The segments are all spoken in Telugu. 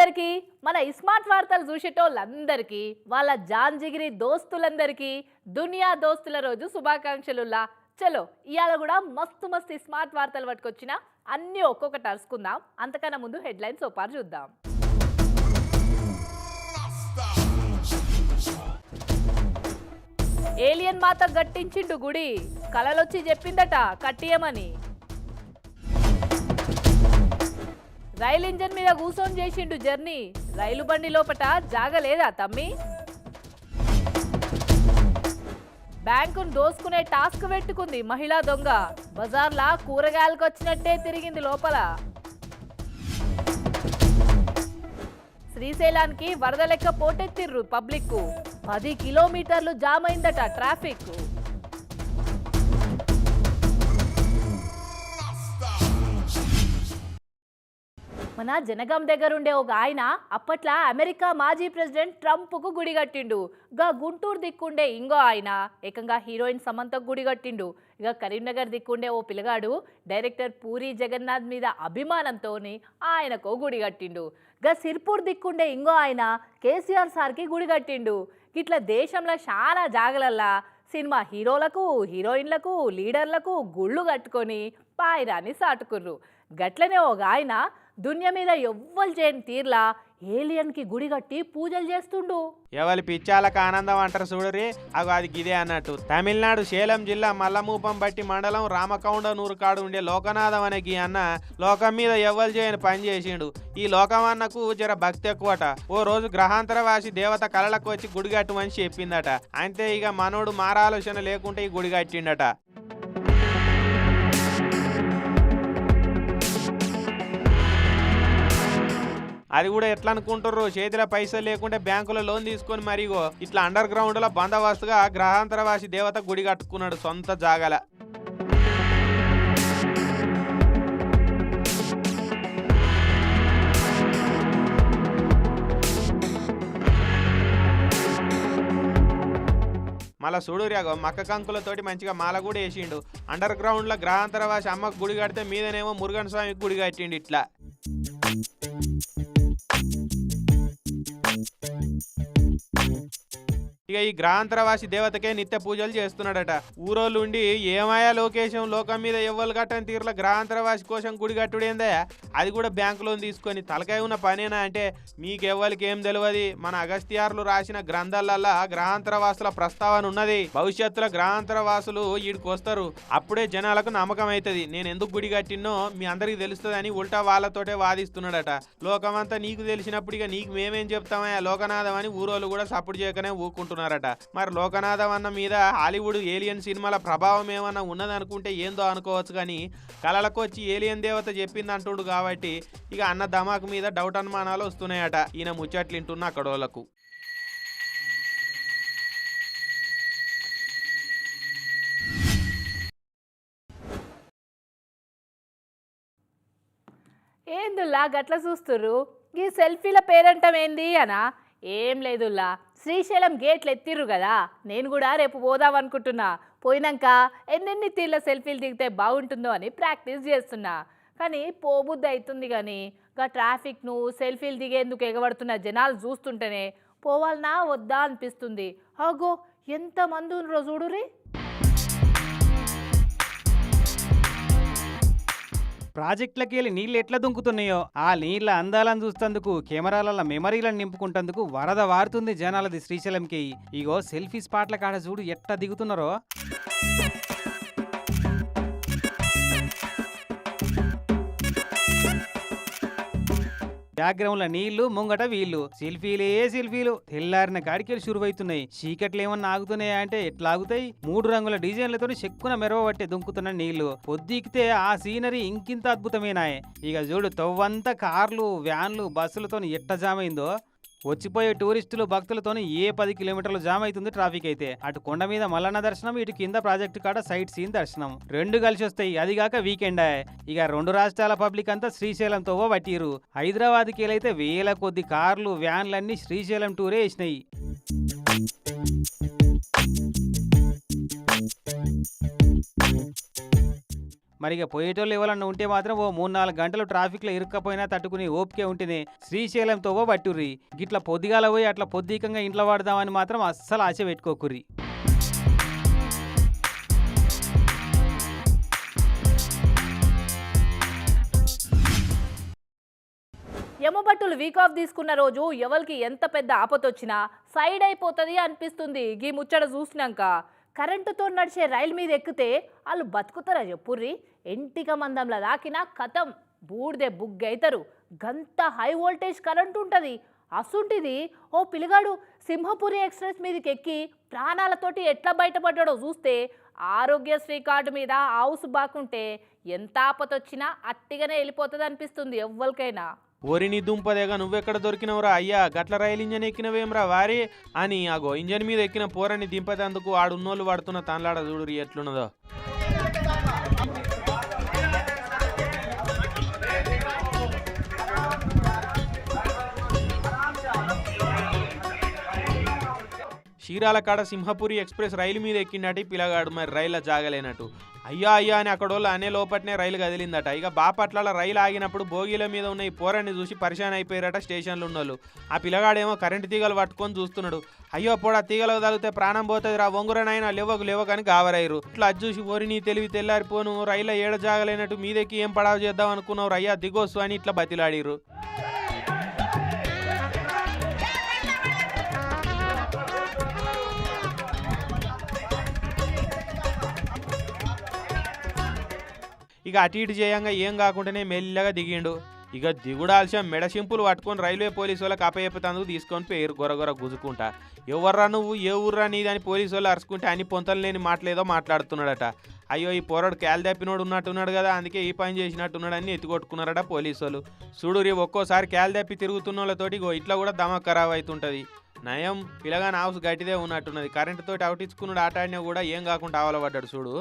అందరికీ మన స్మార్ట్ వార్తలు చూసేటోళ్ళందరికీ వాళ్ళ జాంజిగిరి దోస్తులందరికీ దునియా దోస్తుల రోజు శుభాకాంక్షలులా చలో ఇవాళ కూడా మస్తు మస్తు స్మార్ట్ వార్తలు పట్టుకొచ్చిన అన్నీ ఒక్కొక్కటి అరుచుకుందాం. అంతకన్నా ముందు హెడ్లైన్స్ ఒకసారి చూద్దాం. ఏలియన్ మాత గట్టించిండు గుడి. కలలొచ్చి చెప్పిందట కట్టియమని. రైలు ఇంజన్ మీద కూసోని చేసిండు జర్నీ. రైలు బండి లోపట జాగలేదా తమ్మి? బ్యాంకును దోసుకునే టాస్క్ పెట్టుకుంది మహిళా దొంగ. బజార్లా కూరగాయలకు వచ్చినట్టే తిరిగింది లోపల. శ్రీశైలానికి వరద లెక్క పోటెత్తిర్రు పబ్లిక్ పది కిలోమీటర్లు జామ్ అయిందట ట్రాఫిక్ మన జనగం దగ్గర ఉండే ఒక ఆయన అప్పట్లో అమెరికా మాజీ ప్రెసిడెంట్ ట్రంప్కు గుడి కట్టిండు. గా గుంటూరు దిక్కుండే ఇంకో ఆయన ఏకంగా హీరోయిన్ సమంతకు గుడి కట్టిండు. ఇక కరీంనగర్ దిక్కుండే ఓ పిల్లగాడు డైరెక్టర్ పూరి జగన్నాథ్ మీద అభిమానంతో ఆయనకు గుడి కట్టిండు. గా సిర్పూర్ దిక్కుండే ఇంకో ఆయన కేసీఆర్ సార్కి గుడి కట్టిండు. ఇట్లా దేశంలో చాలా జాగలల్లా సినిమా హీరోలకు హీరోయిన్లకు లీడర్లకు గుళ్ళు కట్టుకొని పాయిరాన్ని సాటుకుర్రు. గట్లనే ఒక ఆయన దున్య మీద ఎవ్వరు చేయని తీర్లా ఏలియన్కి గుడి కట్టి పూజలు చేస్తుండు. ఎవరి పిచ్చాలకు ఆనందం అంటారు చూడరి అగో అది గిదే అన్నట్టు. తమిళనాడు సేలం జిల్లా మల్లమూపం బట్టి మండలం రామకౌండనూరు కాడు ఉండే లోకనాథం అనే గీ అన్న లోకం మీద ఎవ్వరు చేయని పని చేసిండు. ఈ లోకం అన్నకు జర భక్తి ఎక్కువట. ఓ రోజు గ్రహాంతరవాసి దేవత కళలకు వచ్చి గుడి కట్టమని చెప్పిందట. అంతే ఇక మనోడు మారాలోచన లేకుంటే ఈ గుడి కట్టిండట. అది కూడా ఎట్లా అనుకుంటారు చేతిలో పైసలు లేకుంటే బ్యాంకులో లోన్ తీసుకొని మరిగో ఇట్లా అండర్ గ్రౌండ్లో బందోబస్తుగా గ్రహాంతరవాసి దేవత గుడి కట్టుకున్నాడు సొంత జాగల. మళ్ళా సూడూర్యాగో మక్క కంకులతోటి మంచిగా మాల కూడా వేసిండు. అండర్ గ్రౌండ్లో గ్రహాంతరవాసి అమ్మకు గుడి కడితే మీదనేమో మురుగన్ స్వామికి గుడి కట్టిండు ఇట్లా. ఇక ఈ గ్రాంతరవాసి దేవతకే నిత్య పూజలు చేస్తున్నాడట. ఊరోళ్ళు ఉండి ఏమాయా లోకేశం లోకం మీద ఎవ్వరు కట్టని తీరుల గ్రాంతరవాసి కోసం గుడి కట్టుడేందా అది కూడా బ్యాంకు లోన్ తీసుకొని తలకాయ ఉన్న పనేనా అంటే మీకు ఎవ్వరికి ఏం తెలియదు మన అగస్త్యార్లు రాసిన గ్రంథాలల్లా గ్రహాంతరవాసుల ప్రస్తావన ఉన్నది. భవిష్యత్తులో గ్రహాంతరవాసులు వీడికి వస్తారు. అప్పుడే జనాలకు నమ్మకం అవుతుంది నేను ఎందుకు గుడి కట్టినో మీ అందరికి తెలుస్తుందని ఉల్టా వాళ్ళతోటే వాదిస్తున్నాడట. లోకమంతా నీకు తెలిసినప్పుడు ఇక నీకు మేమేం చెప్తామయ్యా? లోకనాథం అని ఊరోళ్ళు కూడా సపోర్ట్ చేయకనే ఊరుకుంటున్నారు ఊరుకుంటున్నారట మరి లోకనాథం అన్న మీద హాలీవుడ్ ఏలియన్ సినిమాల ప్రభావం ఏమన్నా ఉన్నదనుకుంటే ఏందో అనుకోవచ్చు కానీ కళలకు వచ్చి ఏలియన్ దేవత చెప్పింది అంటుండు కాబట్టి ఇక అన్న ధమాకు మీద డౌట్ అనుమానాలు వస్తున్నాయట. ఈయన ముచ్చట్లు వింటున్న అక్కడోళ్ళకు ఏందుల్లా గట్ల చూస్తుర్రు? ఈ సెల్ఫీల పేరంటమేంది అనా? ఏం లేదుల్లా శ్రీశైలం గేట్లు ఎత్తిర్రు కదా. నేను కూడా రేపు పోదాం అనుకుంటున్నా. పోయినాక ఎన్నెన్ని తీర్ల సెల్ఫీలు దిగితే బాగుంటుందో అని ప్రాక్టీస్ చేస్తున్నా. కానీ పోబుద్ది అవుతుంది కానీ గా ట్రాఫిక్ను సెల్ఫీలు దిగేందుకు ఎగబడుతున్న జనాలు చూస్తుంటేనే పోవాలనా వద్దా అనిపిస్తుంది. అగో ఎంతమంది ఉన్నరో చూడురి ప్రాజెక్టులకి వెళ్ళి నీళ్ళు ఎట్లా దుంకుతున్నాయో ఆ నీళ్ళ అందాలను చూస్తందుకు కెమెరాల మెమరీలను నింపుకుంటందుకు వరద వారుతుంది జనాలది శ్రీశైలంకి. ఇగో సెల్ఫీ స్పాట్ల కాడ చూడు ఎట్లా దిగుతున్నారో. బ్యాక్గ్రౌండ్లో నీళ్ళు ముంగట వీళ్ళు. సెల్ఫీలే సెల్ఫీలు. తెల్లారిన కాడికెళ్ళి షురువైతున్నాయి చీకట్లు ఏమన్నా ఆగుతున్నాయా అంటే ఎట్లా ఆగుతాయి మూడు రంగుల డిజైన్లతో చెక్కున మెరవబట్టే దుంకుతున్న నీళ్ళు. పొద్దుకితే ఆ సీనరీ ఇంకింత అద్భుతమేనాయే. ఇక చూడు తవ్వంతా కార్లు వ్యాన్లు బస్సులతో ఎట్ట జామ్ వచ్చిపోయే టూరిస్టులు భక్తులతోని ఏ పది కిలోమీటర్లు జామ్ అవుతుంది ట్రాఫిక్ అయితే. అటు కొండ మీద మల్లన్న దర్శనం ఇటు కింద ప్రాజెక్టు కాడ సైట్ సీన్ దర్శనం. రెండు కలిసి వస్తాయి అదిగాక వీకెండ్. ఇక రెండు రాష్ట్రాల పబ్లిక్ అంతా శ్రీశైలంతో పట్టిరు. హైదరాబాద్కి వెళ్ళైతే వేల కొద్ది కార్లు వ్యాన్లన్నీ శ్రీశైలం టూరే వేసినాయి. మరి ఇక పోయేటోళ్ళు ఎవరన్నా ఉంటే మాత్రం ఓ మూడు నాలుగు గంటలు ట్రాఫిక్లో ఇరుక్కపోయినా తట్టుకుని ఓపికే ఉంటేనే శ్రీశైలంతో ఓ పట్టుర్రి గిట్లా పొద్దుగాల పోయి అట్లా పొద్దుకంగా ఇంట్లో వాడదామని మాత్రం అస్సలు ఆశ పెట్టుకోకుర్రి. యమబట్టులు వీక్ ఆఫ్ తీసుకున్న రోజు ఎవరికి ఎంత పెద్ద ఆపతొచ్చినా సైడ్ అయిపోతుంది అనిపిస్తుంది. గీ ముచ్చట చూసినాక కరెంటుతో నడిచే రైలు మీద ఎక్కితే వాళ్ళు బతుకుతారా చెప్పుర్రి ఎంటిక మందంలో దాకినా కథం. బూడిదే బుగ్గ అవుతారు గంత హై వోల్టేజ్ కరెంట్ ఉంటుంది. అసుంటిది. ఓ పిలిగాడు సింహపురి ఎక్స్ప్రెస్ మీదకి ఎక్కి ప్రాణాలతోటి ఎట్లా బయటపడ్డాడో చూస్తే ఆరోగ్యశ్రీ కార్డు మీద హౌస్ బాకుంటే ఎంత ఆపతొచ్చినా అట్టిగానే వెళ్ళిపోతుంది అనిపిస్తుంది ఎవ్వరికైనా. ఓరిని దుంపదేగా నువ్వెక్కడ దొరికినవురా? అయ్యా గట్ల రైలు ఇంజన్ ఎక్కినవేమ్రా వారి? అని ఆగో ఇంజన్ మీద ఎక్కిన పోరని దింపేందుకు ఆడున్నోళ్ళు పడుతున్న తాన్లాడ చూడురి ఎట్లున్నదో. చీరాల కాడ సింహపురి ఎక్స్ప్రెస్ రైలు మీద ఎక్కినట్టు పిలగాడు పిల్లగాడు మరి రైల్లో జాగలేనట్టు. అయ్యో అయ్యా అని అక్కడోళ్ళు అనే లోపట్నే రైలు కదిలిందట. ఇక బాపట్ల రైలు ఆగినప్పుడు బోగీల మీద ఉన్న ఈ పోరాన్ని చూసి పరిశాన్ అయిపోయారట స్టేషన్లో ఉన్నోళ్ళు. ఆ పిల్లగాడేమో కరెంటు తీగలు పట్టుకొని చూస్తున్నాడు. అయ్యో పోడా తీగలకు తగిలితే ప్రాణం పోతుంది రా వంగురనైనా లేవకు లేవకని గావరైరు ఇట్లా అది చూసి ఓరి నీ తెలివి తెల్లారిపోను రైలు ఏడ జాగలేనట్టు మీదకి ఏం పడావ చేద్దాం అనుకున్నావు అయ్యా దిగొస్తు అని ఇట్లా బతిలాడిరు ఇక అటు ఇటు చేయంగా ఏం కాకుండానే మెల్లగా దిగిండు. ఇక దిగుడాల్సిన మెడసింపులు పట్టుకొని రైల్వే పోలీసు వాళ్ళకి అప్పచెప్పేందుకు తీసుకొని పేరు గొరగొర గుజుకుంటా. ఎవర్రా నువ్వు? ఏ ఊర్రా నీదని పోలీసు వాళ్ళు అరుచుకుంటే అన్ని పొంతలు లేని మాటలేదో మాట్లాడుతున్నాడట. అయ్యో ఈ పోరాడు క్యాల్ దప్పినోడు ఉన్నట్టున్నాడు కదా అందుకే ఈ పని చేసినట్టున్నాడని ఎత్తుకొట్టుకున్నారట పోలీసు వాళ్ళు. చూడు రీ ఒక్కోసారి క్యాల్ దప్పి తిరుగుతున్న వాళ్ళతోటి ఇగో ఇట్లా కూడా దమ ఖరాబ్ అవుతుంటుంది నయం పిలగాని హౌస్ గట్టిదే ఉన్నట్టున్నది. కరెంటుతోటి అవుటించుకున్నాడు ఆట ఆడినా కూడా ఏం కాకుండా ఆవలపడ్డాడు చూడు.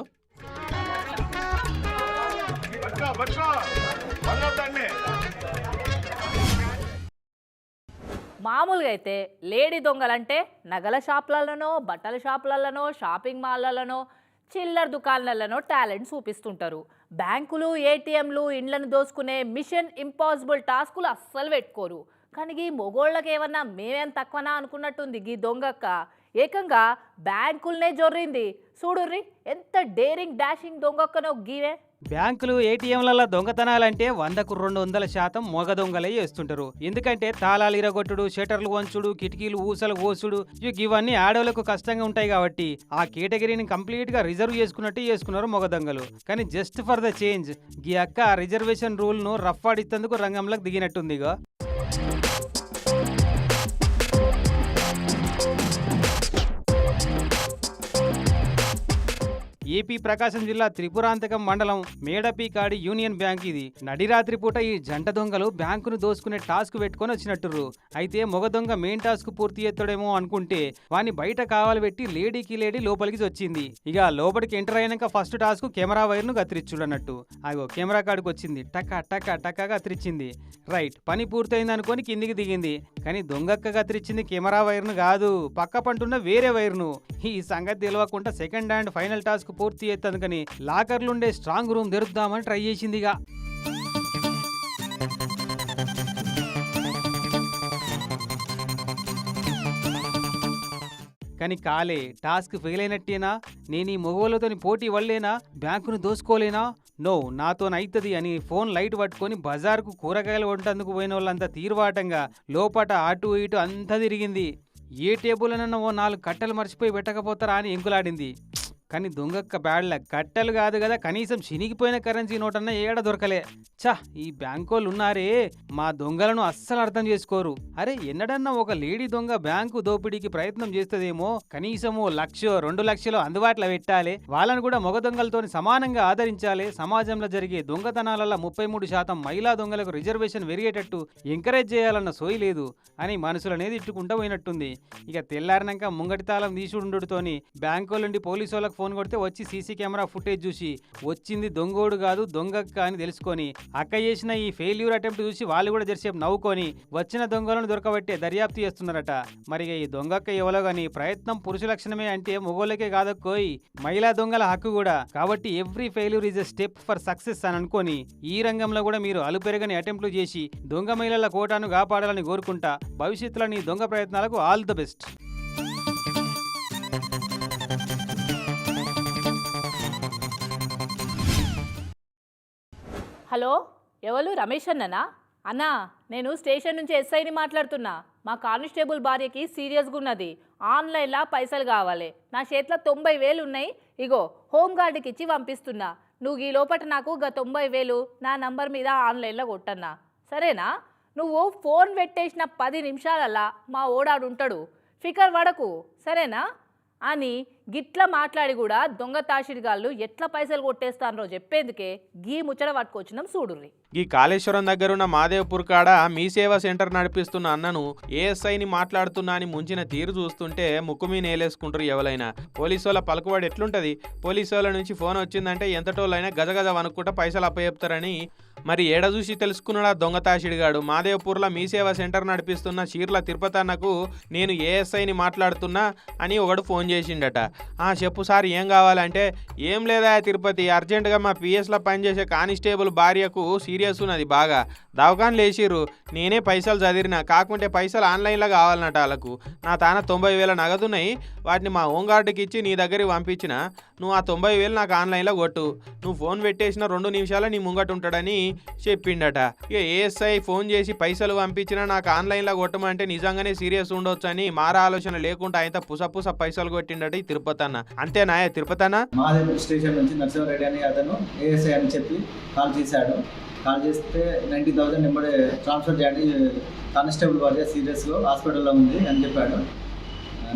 మామూలుగా అయితే లేడీ దొంగలంటే నగల షాపులలోనో బట్టల షాపులలోనో షాపింగ్ మాల్లలోనో చిల్లర దుకాణాలలోనో టాలెంట్ చూపిస్తుంటారు. బ్యాంకులు ఏటీఎంలు ఇండ్లను దోసుకునే మిషన్ ఇంపాసిబుల్ టాస్కులు అస్సలు పెట్టుకోరు. కానీ ఈ మొగోళ్ళకి ఏమన్నా మేమేం తక్కువనా అనుకున్నట్టుంది గీ దొంగక్క? ఏకంగా బ్యాంకులనే జొర్రింది. చూడుర్రి ఎంత డేరింగ్ డాషింగ్ దొంగక్కనో గీవే బ్యాంకులు ఏటీఎంల దొంగతనాలంటే వందకు రెండు వందల శాతం మొగ దొంగలే చేస్తుంటారు. ఎందుకంటే తాళాలు ఇరగొట్టుడు షటర్లు వంచుడు కిటికీలు ఊసలు ఓసుడు ఇక ఇవన్నీ ఆడవాళ్ళకు కష్టంగా ఉంటాయి కాబట్టి ఆ కేటగిరీని కంప్లీట్గా రిజర్వ్ చేసుకున్నట్టు చేసుకున్నారు మొగ దొంగలు. కానీ జస్ట్ ఫర్ ద చేంజ్ ఈ అక్క రిజర్వేషన్ రూల్ను రఫ్ ఆడిస్తేందుకు రంగంలోకి దిగినట్టుందిగా. ఏపీ ప్రకాశం జిల్లా త్రిపురాంతకం మండలం మేడపీకాడి యూనియన్ బ్యాంక్ ఇది. నడిరాత్రి పూట ఈ జంట దొంగలు బ్యాంకును దోసుకునే టాస్క్ పెట్టుకొని వచ్చినట్టురు అయితే మొగ దొంగ మెయిన్ టాస్క్ పూర్తి చేస్తాడేమో అనుకుంటే వాని బయట కావాలి పెట్టి లేడీకి లేడీ లోపలికి వచ్చింది ఇక లోపలికి ఎంటర్ అయినాక ఫస్ట్ టాస్క్ కెమెరా వైర్ను కత్తిరిచ్చుడు అన్నట్టు అగో కెమెరా కాడికి వచ్చింది. టక్క టక్క టక్క కత్తిరించింది. రైట్ పని పూర్తయింది అనుకొని కిందికి దిగింది. కానీ దొంగక్క కత్తిరించింది కెమెరా వైర్ను కాదు. పక్క పంటున్న వేరే వైర్ను. ఈ సంగతి తెలియకుండా సెకండ్ అండ్ ఫైనల్ టాస్క్ పూర్తి పూర్తి కానీ లాకర్లుండే స్ట్రాంగ్ రూమ్ తెరుద్దామని ట్రై చేసిందిగా. కానీ కాలే టాస్క్ ఫెయిల్ అయినట్టేనా నేను ఈ మొగోళ్ళతోని పోటీ వల్లేనా? బ్యాంకును దోసుకోలేనా? నో నాతోనైతది అని ఫోన్ లైట్ పట్టుకొని బజార్కు కూరగాయలు వంటందుకు పోయిన వాళ్ళంతా తీరువాటంగా లోపట అటు ఇటు అంతా తిరిగింది. ఏ టేబుల్ అన్న ఓ నాలుగు కట్టెలు మర్చిపోయి పెట్టకపోతారా అని ఎంకులాడింది. కానీ దొంగక్క బ్యాడ్ల కట్టెలు కాదు కదా కనీసం చినిగిపోయిన కరెన్సీ నోటన్నా ఏడ దొరకలే. ఛ ఈ బ్యాంకోళ్ళు ఉన్నారే మా దొంగలను అస్సలు అర్థం చేసుకోరు. అరే ఎన్నడన్నా ఒక లేడీ దొంగ బ్యాంకు దోపిడీకి ప్రయత్నం చేస్తుందేమో కనీసం ఓ లక్ష రెండు లక్షలు అందుబాటులో పెట్టాలి. వాళ్ళని కూడా మొగ దొంగలతో సమానంగా ఆదరించాలి. సమాజంలో జరిగే దొంగతనాలలో ముప్పై మూడు శాతం మహిళా దొంగలకు రిజర్వేషన్ పెరిగేటట్టు ఎంకరేజ్ చేయాలన్న సోయి లేదు అని మనసులనేది ఇట్టుకుంటూ పోయినట్టుంది. ఇక తెల్లారినాక ముంగటి తాళం తీసుడుతోని బ్యాంకు నుండి పోలీసు వాళ్ళకు ఫోన్ కొడితే వచ్చి సీసీ కెమెరా ఫుటేజ్ చూసి వచ్చింది దొంగోడు కాదు దొంగక్క అని తెలుసుకొని అక్క చేసిన ఈ ఫెయిల్యూర్ అటెంప్ట్ చూసి వాళ్ళు కూడా జరిసేపు నవ్వుకొని వచ్చిన దొంగలను దొరకబట్టే దర్యాప్తు చేస్తున్నారట. మరి ఈ దొంగక్క ఎవలో గాని ప్రయత్నం పురుష లక్షణమే అంటే మొగోళ్ళకే కాదక్కోయ్ మహిళా దొంగల హక్కు కూడా. కాబట్టి every failure is a step for success అని అనుకొని ఈ రంగంలో కూడా మీరు అలుపెరగని అటెంప్ట్లు చేసి దొంగ మహిళల కోటాను కాపాడాలని కోరుకుంటా. భవిష్యత్తులో నీ దొంగ ప్రయత్నాలకు ఆల్ ద బెస్ట్. హలో ఎవరు? రమేష్ అన్ననా? అన్నా నేను స్టేషన్ నుంచి ఎస్ఐని మాట్లాడుతున్నా. మా కానిస్టేబుల్ భార్యకి సీరియస్గా ఉన్నది. ఆన్లైన్లో పైసలు కావాలి. నా చేతిలో తొంభై వేలు ఉన్నాయి. ఇగో హోమ్ గార్డుకి ఇచ్చి పంపిస్తున్నా. నువ్వు ఈ లోపట నాకు గ తొంభై వేలు నా నంబర్ మీద ఆన్లైన్లో కొట్టన్నా. సరేనా? నువ్వు ఫోన్ పెట్టేసిన పది నిమిషాలల్లా మా ఓడాడు ఉంటాడు. ఫికర్ వడకు సరేనా? అని గిట్ల మాట్లాడి కూడా దొంగ తాషిడిగాళ్ళు ఎట్లా పైసలు కొట్టేస్తానో చెప్పేందుకే గీ ముచ్చట పట్టుకొచ్చినాం చూడుర్రి ఈ కాళేశ్వరం దగ్గరున్న మాదేవ్పూర్ కాడ మీ సేవా సెంటర్ నడిపిస్తున్న అన్నను ఏఎస్ఐని మాట్లాడుతున్నా అని ముంచిన తీరు చూస్తుంటే ముక్కు మీ నేలేసుకుంటారు ఎవరైనా పోలీసు వాళ్ళ పలుకుబడి ఎట్లుంటది? పోలీసు వాళ్ళ నుంచి ఫోన్ వచ్చిందంటే ఎంతటోళ్ళైనా గజగజ వనుక్కుంటా పైసలు అప్పచెప్తారని మరి ఏడ చూసి తెలుసుకున్నాడా దొంగ మాదేవపూర్లో మాదేవ్పూర్లో మీ సేవా సెంటర్ నడిపిస్తున్న చీర్ల తిరుపతన్నకు నేను ఏఎస్ఐని మాట్లాడుతున్నా అని ఒకడు ఫోన్ చేసిండట. ఆ చెప్పు సార్ ఏం కావాలంటే? ఏం లేదా తిరుపతి? అర్జెంటుగా మా పిఎస్లో పనిచేసే కానిస్టేబుల్ భార్యకు సీరియస్ ఉన్నది బాగా. దవకాన్ లేచిర్రు. నేనే పైసలు చదివిన కాకుంటే పైసలు ఆన్లైన్లో కావాలన్నట వాళ్ళకు నా తాన తొంభై వేల నగదున్నాయి. వాటిని మా హోంగార్డుకి ఇచ్చి నీ దగ్గరికి పంపించిన. నువ్వు ఆ తొంభై వేలు నాకు ఆన్లైన్లో కొట్టు. నువ్వు ఫోన్ పెట్టేసిన రెండు నిమిషాలు నీ ముంగట ఉంటాడని చెప్పిండట. ఇక ఏఎస్ఐ ఫోన్ చేసి పైసలు పంపించినా నాకు ఆన్లైన్లో కొట్టమంటే నిజంగానే సీరియస్ ఉండొచ్చు అని మారా ఆలోచన లేకుండా ఆయన పుసపుస పైసలు కొట్టిండట ఈ తిరుపతి అన్న. అంతేనా తిరుపతి అన్న? స్టేషన్ నుంచి నరసింహారెడ్డి అని అతను ఏఎస్ఐ అని చెప్పి కాల్ చేశాడు. కాల్ చేస్తే నైంటీ థౌసండ్ నెంబర్ ట్రాన్స్ఫర్ చేయండి కానిస్టేబుల్ వారి సీరియస్లో హాస్పిటల్లో ఉంది అని చెప్పాడు.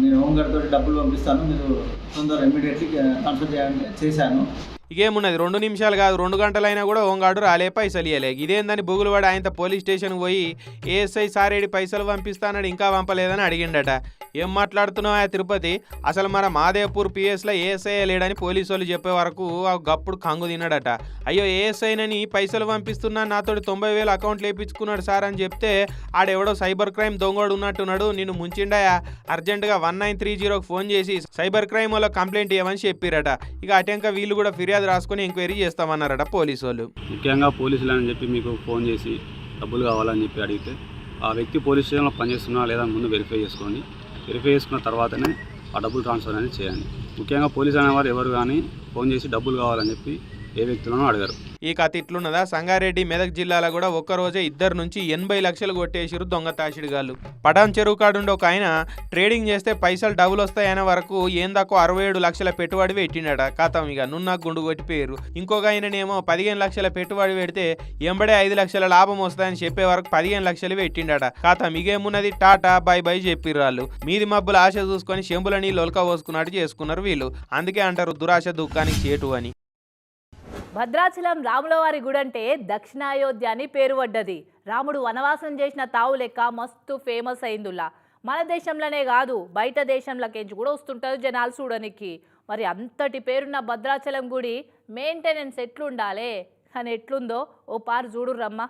నేను హోంగార్డ్ తోటి డబ్బులు పంపిస్తాను మీరు తొందరగా ఇమీడియట్లీ ట్రాన్స్ఫర్ చేయాలంటే చేశాను. ఇకేమున్నది? రెండు నిమిషాలు కాదు రెండు గంటలైనా కూడా ఓంగాడు రాలే పైసలు ఇవ్వలే ఇదేందని బుగులు ఆయనతో ఆయన పోలీస్ స్టేషన్కి పోయి ఏఎస్ఐ సారేడి పైసలు పంపిస్తానని ఇంకా పంపలేదని అడిగిండట. ఏం మాట్లాడుతున్నావు ఆ తిరుపతి? అసలు మన మాదేపూర్ పిఎస్లో ఏఎస్ఐ లేడని పోలీసు వాళ్ళు చెప్పే వరకు గప్పుడు కంగు తిన్నాడట. అయ్యో ఏఎస్ఐనని పైసలు పంపిస్తున్నా నాతో తొంభై వేలు అకౌంట్లు వేయించుకున్నాడు సార్ అని చెప్తే ఆడెవడో సైబర్ క్రైమ్ దొంగోడు ఉన్నట్టున్నాడు నిన్ను ముంచిండాయా? అర్జెంటుగా వన్ నైన్ త్రీ జీరోకి ఫోన్ చేసి సైబర్ క్రైమ్ వల్ల కంప్లైంట్ ఇవ్వమని చెప్పిరట. ఇక అటెంక వీళ్ళు కూడా ఫిర్యాదు రాసుకొని ఎంక్వైరీ చేస్తామన్నారట పోలీసు వాళ్ళు ముఖ్యంగా పోలీసులు అని చెప్పి మీకు ఫోన్ చేసి డబ్బులు కావాలని చెప్పి అడిగితే ఆ వ్యక్తి పోలీస్ స్టేషన్లో పనిచేస్తున్నా లేదా ముందు వెరిఫై చేసుకోండి. వెరిఫై చేసుకున్న తర్వాతనే ఆ డబ్బులు ట్రాన్స్ఫర్ అనేది చేయండి. ముఖ్యంగా పోలీస్ అనేవారు ఎవరు కానీ ఫోన్ చేసి డబ్బులు కావాలని చెప్పి ఏ వ్యక్తులను అడగరు. ఈ కథ ఇట్లున్నదా? సంగారెడ్డి మెదక్ జిల్లాలో కూడా ఒక్కరోజే ఇద్దరు నుంచి ఎనభై లక్షలు కొట్టేసిరు దొంగ తాషిడిగాళ్ళు పటాన్ చెరువు కాడుండి ఒక ఆయన ట్రేడింగ్ చేస్తే పైసలు డబ్బులు వస్తాయనే వరకు ఏందాకో అరవై ఏడు లక్షల పెట్టుబడి పెట్టిండట కథం ఇక నున్న గుండు కొట్టిపోయారు ఇంకొక ఆయననేమో పదిహేను లక్షల పెట్టుబడి పెడితే ఎంబడే ఐదు లక్షల లాభం వస్తాయని చెప్పే వరకు పదిహేను లక్షలు పెట్టిండట కథం ఇగేమున్నది? టాటా బై బై చెప్పిర్రు వాళ్ళు. మీది మబ్బులు ఆశ చూసుకొని చెంబుల నీళ్ళు ఒలక పోసుకున్నట్టు చేసుకున్నారు వీళ్ళు. అందుకే అంటారు దురాశ దుఃఖానికి చేటు అని. భద్రాచలం రాములవారి గుడి అంటే దక్షిణాయోధ్య అని పేరు పడ్డది. రాముడు వనవాసం చేసిన తావు లెక్క మస్తు ఫేమస్ అయిందిలా. మన దేశంలోనే కాదు బయట దేశంలోకించి కూడా వస్తుంటారు జనాలు చూడనికి. మరి అంతటి పేరున్న భద్రాచలం గుడి మెయింటెనెన్స్ ఎట్లుండాలి? అని ఎట్లుందో ఓ పారు చూడు రమ్మా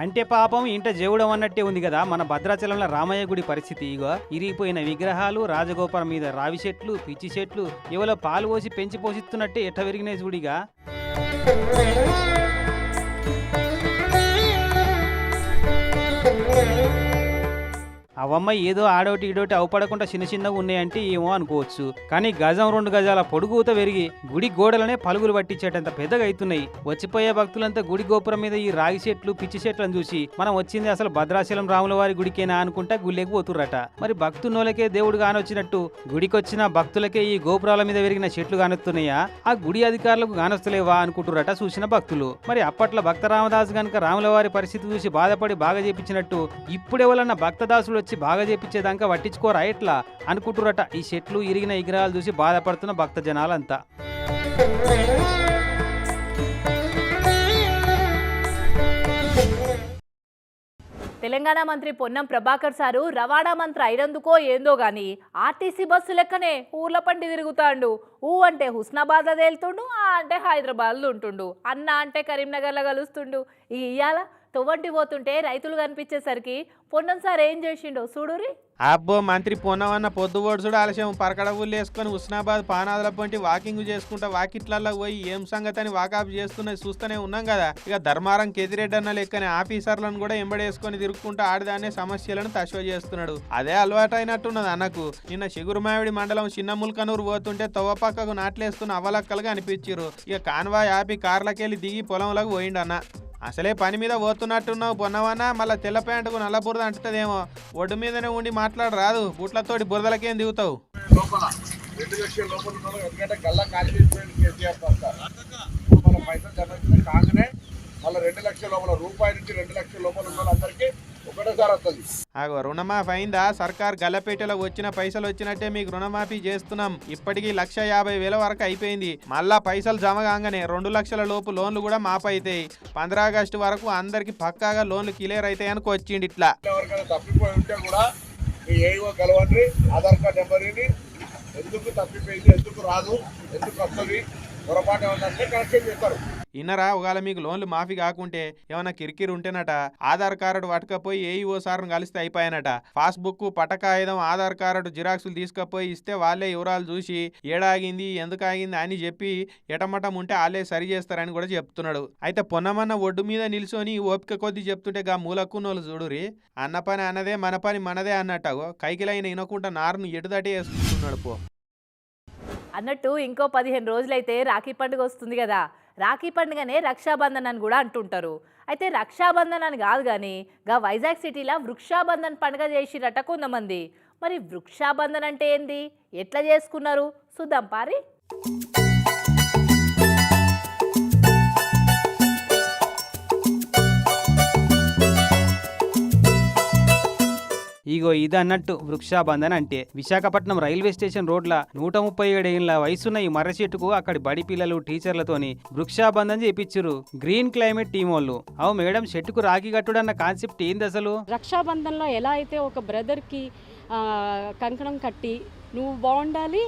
అంటే పాపం ఇంట జేవుడం అన్నట్టే ఉంది కదా. మన భద్రాచలంలో రామయ్య గుడి పరిస్థితి ఇగో. ఇరిగిపోయిన విగ్రహాలు రాజగోపురం మీద రావి చెట్లు పిచ్చి చెట్లు ఎవరో పాలు పోసి పెంచి పోషిస్తున్నట్టే ఎట్ట విరిగినాయి చూడిగా అవమ్మ ఏదో ఆడోటి ఈడోటి అవపడకుండా చిన్న చిన్నగా ఉన్నాయంటే ఏమో అనుకోవచ్చు. కానీ గజం రెండు గజాల పొడుగుత పెరిగి గుడి గోడలనే పలుగులు పట్టించేటంత పెద్దగా అవుతున్నాయి. వచ్చిపోయే భక్తులంతా గుడి గోపురం మీద ఈ రాగి చెట్లు పిచ్చి చెట్లను చూసి మనం వచ్చింది అసలు భద్రాచలం రాముల వారి గుడికేనా అనుకుంటా గుళ్ళేకి పోతుర్రట. మరి భక్తున్నోళ్ళకే దేవుడు కానొచ్చినట్టు గుడికొచ్చిన భక్తులకే ఈ గోపురాల మీద పెరిగిన చెట్లు కానొస్తున్నాయా ఆ గుడి అధికారులకు కానొస్తలేవా అనుకుంటురట చూసిన భక్తులు. మరి అప్పట్లో భక్త రామదాసు గనుక రాముల వారి పరిస్థితి చూసి బాధపడి బాగా చేపించినట్టు ఇప్పుడెవరన్నా భక్తదాసులు వచ్చి బాగా చేపించేదాకా పట్టించుకోరా ఎట్లా? అనుకుంటురట ఈ చెట్లు ఇరిగిన విగ్రహాలు చూసి బాధపడుతున్న భక్త జనాలంతా. తెలంగాణ మంత్రి పొన్నం ప్రభాకర్ సారు రవాణా మంత్రి అయినందుకో ఏందో గాని ఆర్టీసీ బస్సు లెక్కనే ఊర్ల పండి తిరుగుతాండు. ఊ అంటే హుస్నాబాద్లో తేలుతుండు ఆ అంటే హైదరాబాద్లో ఉంటుండు. అన్న అంటే కరీంనగర్లో కలుస్తుండు. ఇక ఇయ్యాల తొవ్వంటి పోతుంటే రైతులు కనిపించేసరికి పొన్నం సార్ ఏం చేసిండో చూడురి అబ్బో మంత్రి పొన్నవన్న పొద్దు ఓడుసుడు ఆలస్యం. పరకడ ఊళ్ళు వేసుకొని హుస్నాబాద్ పానాదుల పొంటి వాకింగ్ చేసుకుంటా వాకిట్లలో పోయి ఏం సంగతి అని వాకాపు చేస్తున్నది చూస్తూనే ఉన్నాం కదా. ఇక ధర్మారం కెదిరెడ్డన్న లెక్కనే ఆఫీసర్లను కూడా ఎంబడేసుకొని తిరుగుకుంటూ ఆడదానే సమస్యలను తశ్వ చేస్తున్నాడు. అదే అలవాటు అయినట్టున్నది అన్నకు. నిన్న చిగురుమావిడి మండలం చిన్న ముల్కనూరు పోతుంటే తవ్వ పక్కకు నాట్లేస్తున్న అవలక్కలుగా అనిపించారు ఇక కాన్వాయ్ ఆపి కార్లకెళ్ళి దిగి పొలంలోకి పోయిండన్న. అసలే పని మీద పోతున్నట్టున్నావు పొన్నవన్నా మళ్ళీ తెల్ల ప్యాంటుకు నల్ల బురద అంటుతుందేమో. ఒడ్డు మీదనే ఉండి మాట్లాడరాదు. బుట్లతోటి బురదలకేం దిగుతావు? లోపల రెండు మన పైసలు కాగానే మళ్ళీ రెండు లక్షల లోపల రూపాయి నుంచి రెండు లక్షల లోపల ఉన్న వాళ్ళందరికీ ఆగో రుణమాఫీ అయిందా? సర్కార్ గల్లపేటలో వచ్చిన పైసలు వచ్చినట్టే మీకు రుణమాఫీ చేస్తున్నాం. ఇప్పటికీ లక్ష యాభై వేల వరకు అయిపోయింది. మళ్ళా పైసలు జమ కాగానే రెండు లక్షల లోపు లోన్లు కూడా మాఫ్ అవుతాయి పంద్రా ఆగస్టు వరకు అందరికి పక్కాగా లోన్లు క్లియర్ అవుతాయి అనుకో వచ్చిండి ఇట్లా. ఆధార్ కార్డ్ ఎందుకు తప్పిపోయింది? ఎందుకు రాదు? ఎందుకు వస్తుంది? పొరపాటు ఏమన్నా ఇన్నరా ఒకవేళ మీకు లోన్లు మాఫీ కాకుంటే ఏమైనా కిరికిరి ఉంటేనట ఆధార్ కార్డు పట్టుకపోయి ఏఈఓ సార్ను కలిస్తే అయిపోయానట పాస్బుక్ పటకాయుధం ఆధార్ కార్డు జిరాక్సులు తీసుకపోయి ఇస్తే వాళ్ళే వివరాలు చూసి ఏడాగింది ఎందుకు ఆగింది అని చెప్పి ఎటమటం ఉంటే వాళ్ళే సరి చేస్తారని కూడా చెప్తున్నాడు. అయితే పొన్నమన్న ఒడ్డు మీద నిల్చొని ఓపిక కొద్ది చెప్తుంటే గా మూలక్కున్నోళ్ళు చూడురి అన్న పని అన్నదే మన పని మనదే అన్నట్టు కైకిలైన ఇనకుండా నారును ఎటుదటే వేసుకుంటున్నాడు పో. అన్నట్టు ఇంకో పదిహేను రోజులైతే రాఖీ పండుగ వస్తుంది కదా. రాఖీ పండుగనే రక్షాబంధన్ అని కూడా అంటుంటారు. అయితే రక్షాబంధన్ అని కాదు కానీ గా వైజాగ్ సిటీలో వృక్షాబంధన్ పండుగ చేసిరట కొంతమంది. మరి వృక్షాబంధన్ అంటే ఏంది? ఎట్లా చేసుకున్నారు? చూద్దాం పారి. ఇగో ఇది అన్నట్టు వృక్షాబంధన్ అంటే. విశాఖపట్నం రైల్వే స్టేషన్ రోడ్ల నూట ముప్పై ఏడేళ్ళ వయసున్న ఈ మర్ర చెట్టుకు అక్కడి బడి పిల్లలు టీచర్లతోని వృక్షాబంధన్ చేపించారు గ్రీన్ క్లైమేట్ టీం వాళ్ళు. అవు మేడం చెట్టుకు రాఖీ కట్టుడు అన్న కాన్సెప్ట్ ఏంది అసలు? రక్షాబంధంలో ఎలా అయితే ఒక బ్రదర్కి కంకణం కట్టి నువ్వు బాగుండాలి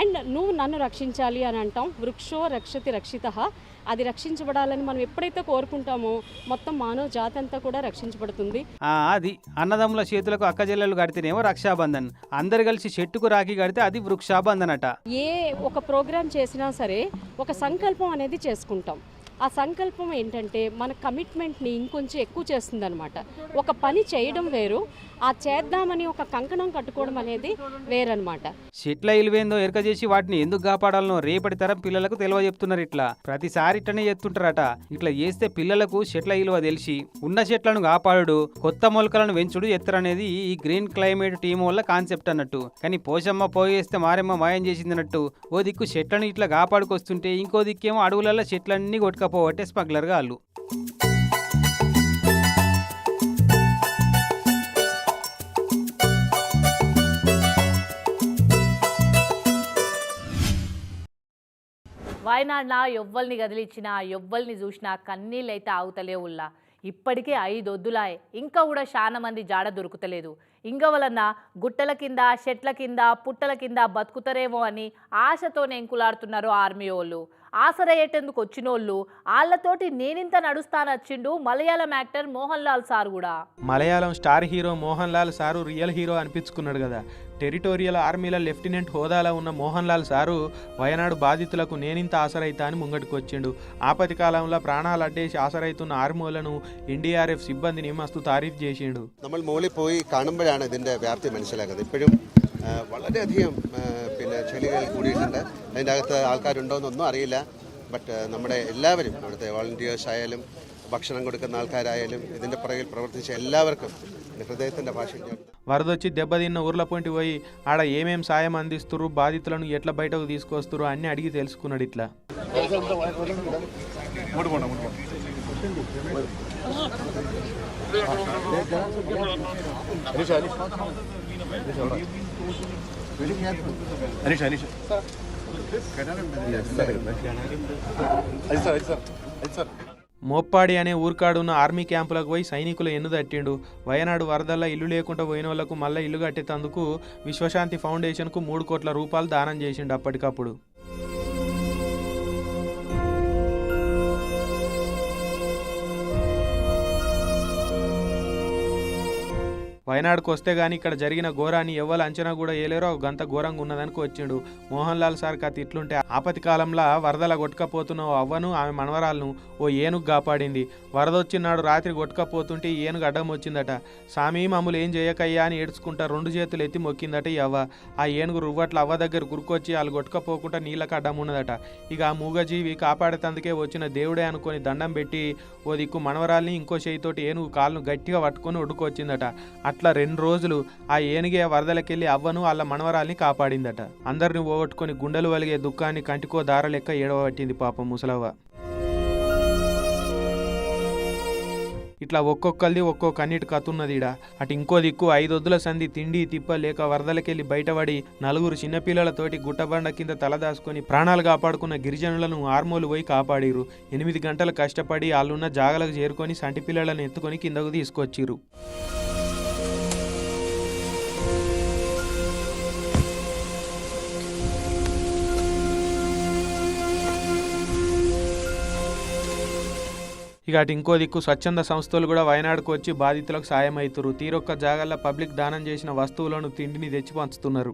అండ్ నువ్వు నన్ను రక్షించాలి అని అంటాం. వృక్షో రక్షతి రక్షిత. అది రక్షించబడాలని మనం ఎప్పుడైతే కోరుకుంటామో మొత్తం మానవ జాతి అంతా కూడా రక్షించబడుతుంది. అది అన్నదమ్ముల చేతులకు అక్కజెల్లెలు కడితేనేమో రక్షాబంధన్. అందరు కలిసి చెట్టుకు రాఖీ కడితే అది వృక్షాబంధన్ అట ఏ ఒక ప్రోగ్రాం చేసినా సరే ఒక సంకల్పం అనేది చేసుకుంటాం. ఆ సంకల్పం ఏంటంటే మన కమిట్మెంట్ని ఇంకొంచెం ఎక్కువ చేస్తుందన్నమాట. ఒక పని చేయడం వేరు ఆ చేద్దామని ఒక కంకణం కట్టుకోవడం అనేది వేరనమాట చెట్ల ఇలువేందో ఎరక చేసి వాటిని ఎందుకు కాపాడాలనో రేపటి తరం పిల్లలకు తెలివ చెప్తున్నారు ఇట్లా. ప్రతిసారి ఇట్లనే చెప్తుంటారట ఇట్లా చేస్తే పిల్లలకు చెట్ల ఇలువ తెలిసి ఉన్న చెట్లను కాపాడు కొత్త మొలకలను పెంచుడు ఎత్తరనేది ఈ గ్రీన్ క్లైమేట్ టీం వల్ల కాన్సెప్ట్ అన్నట్టు. కానీ పోషమ్మ పోయేస్తే మారెమ్మ మాయం చేసింది అన్నట్టు. ఓ దిక్కు చెట్లను ఇట్లా కాపాడుకొస్తుంటే ఇంకో దిక్కేమో అడవులలో చెట్లన్నీ కొట్టుకపోవట్టే స్మగ్లర్గా వాళ్ళు వాయనాడ్న ఎవ్వల్ని కదిలించినా ఎవ్వల్ని చూసినా కన్నీళ్ళైతే ఆగుతలే ఉల్లా ఇప్పటికే ఐదు వద్దులాయ్ ఇంకా కూడా చాలా మంది జాడ దొరుకుతలేదు. ఇంకా వలన గుట్టల కింద చెట్ల కింద పుట్టల కింద బతుకుతారేమో అని ఆశతో ఎంకులాడుతున్నారు ఆర్మీ వాళ్ళు ఆసరయ్యేటందుకు వచ్చినోళ్ళు? వాళ్ళతోటి నేనింత నడుస్తానొచ్చిండు మలయాళం యాక్టర్ మోహన్ లాల్ సార్ కూడా Malayalam star hero Mohan Lal sir real hero అనిపించుకున్నాడు కదా టెరిటోరియల్ ఆర్మీల లెఫ్టినెంట్ హోదాలో ఉన్న మోహన్ లాల్ సారు వయనాడు బాధితులకు నేనింత ఆసరైతా అని ముంగటికి వచ్చిండు ఆపతి కాలంలో ప్రాణాలు అడ్డేసి ఆసరైతున్న ఆర్మీలను എൻഡിആർഎഫ് സിബ്ബന്ദിനെ മസ്തു താരീഫ് ചെയ്തിട്ടുണ്ട് നമ്മൾ മുകളിൽ പോയി കാണുമ്പോഴാണ് ഇതിൻ്റെ വ്യാപ്തി മനസ്സിലാക്കുന്നത് ഇപ്പോഴും ആ, വളരെയധികം ആ, പിന്നെ ചെളികൾ കൂടിയിട്ടുണ്ട് അതിൻ്റെ അകത്ത് ആൾക്കാരുണ്ടോയെന്നൊന്നും അറിയില്ല ബട്ട് നമ്മുടെ എല്ലാവരും ഇവിടുത്തെ വോളണ്ടിയേഴ്സ് ആയാലും ഭക്ഷണം കൊടുക്കുന്ന ആൾക്കാരായാലും ഇതിൻ്റെ പുറകിൽ പ്രവർത്തിച്ച എല്ലാവർക്കും എൻ്റെ ഹൃദയത്തിൻ്റെ ഭാഷ ഞാൻ వరదొచ్చి దెబ్బతిన్న ఊర్ల పొంటి పోయి ఆడ ఏమేం సాయం అందిస్తురు బాధితులను ఎట్లా బయటకు తీసుకొస్తురు అన్ని అడిగి తెలుసుకున్నాడు ఇట్లా మోప్పాడి అనే ఊరికాడున్న ఆర్మీ క్యాంపులకు పోయి సైనికులు ఎన్ను తట్టిండు వయనాడు వరదల్లో ఇల్లు లేకుండా పోయిన వాళ్ళకు మళ్ళీ ఇల్లు కట్టేటందుకు విశ్వశాంతి ఫౌండేషన్కు మూడు కోట్ల రూపాయలు దానం చేసిండు అప్పటికప్పుడు. వయనాడుకు వస్తే గానీ ఇక్కడ జరిగిన ఘోరాన్ని ఎవ్వరు అంచనా కూడా వేయలేరో గంత ఘోరంగా ఉన్నదనికి వచ్చిండు. మోహన్ లాల్ సార్ కథ ఇట్లుంటే ఆపతి కాలంలో వరదల కొట్టుకపోతున్న ఓ అవ్వను ఆమె మనవరాలను ఓ ఏనుగు కాపాడింది. వరద వచ్చినాడు రాత్రి కొట్టుకపోతుంటే ఈ ఏనుగు అడ్డం వచ్చిందట. సామి మమ్మల్ని ఏం చేయకయ్యా అని ఏడ్చుకుంటా రెండు చేతులు ఎత్తి మొక్కిందట ఈ అవ్వ. ఆ ఏనుగు రువ్వట్ల అవ్వ దగ్గర గురుకొచ్చి వాళ్ళు కొట్టుకపోకుండా నీళ్ళకి అడ్డం ఉన్నదట. ఇక ఆ మూగజీవి కాపాడేతందుకే వచ్చిన దేవుడే అనుకొని దండం పెట్టి ఓ దిక్కు మనవరాల్ని ఇంకో చేయితోటి ఏనుగు కాళ్ళను గట్టిగా పట్టుకొని ఒడ్డుకొచ్చిందట. అట్లా రెండు రోజులు ఆ ఏనుగే వరదలకెళ్ళి అవ్వను వాళ్ళ మనవరాల్ని కాపాడిందట. అందరిని పోగొట్టుకొని గుండెలు వలిగే దుఃఖాన్ని కంటికో దార లెక్క ఏడవబట్టింది పాపం ముసలవ్వ. ఇట్లా ఒక్కొక్కరిది ఒక్కో కన్నీటి కతున్నది ఈడ అటు ఇంకో దిక్కు ఐదొద్దుల సంధి తిండి తిప్ప లేక వరదలకెళ్ళి బయటపడి నలుగురు చిన్నపిల్లలతోటి గుట్టబండ కింద తలదాసుకొని ప్రాణాలు కాపాడుకున్న గిరిజనులను ఆర్మోలు పోయి కాపాడిరు ఎనిమిది గంటలు కష్టపడి వాళ్ళున్న జాగలకు చేరుకొని సంటి పిల్లలను ఎత్తుకొని కిందకు తీసుకొచ్చిరు ఇక అటు ఇంకో దిక్కు స్వచ్ఛంద సంస్థలు కూడా వయనాడుకు వచ్చి బాధితులకు సాయం అవుతున్నారు తీరొక్క జాగాల్లో పబ్లిక్ దానం చేసిన వస్తువులను తిండిని తెచ్చి పంచుతున్నారు.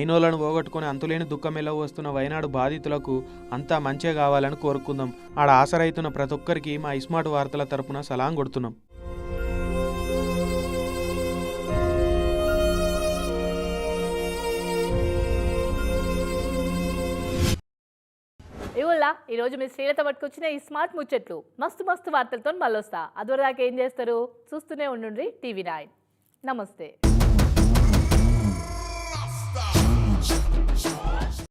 ఐనోలను పోగొట్టుకుని అంతులేని దుఃఖం ఎలా వస్తున్న వయనాడు బాధితులకు అంతా మంచే కావాలని కోరుకుందాం. ఆడ ఆసరైతున్న ప్రతి ఒక్కరికి మా ఇస్మార్ట్ వార్తల తరపున సలాం కొడుతున్నాం. కదా ఈరోజు మీ శ్రీలత పట్టుకొచ్చిన ఈ స్మార్ట్ ముచ్చట్లు. మస్తు మస్తు వార్తలతో మళ్ళొస్తా. అదివరదాకా ఏం చేస్తారు? చూస్తూనే ఉండుండ్రి టీవీ నైన్. నమస్తే.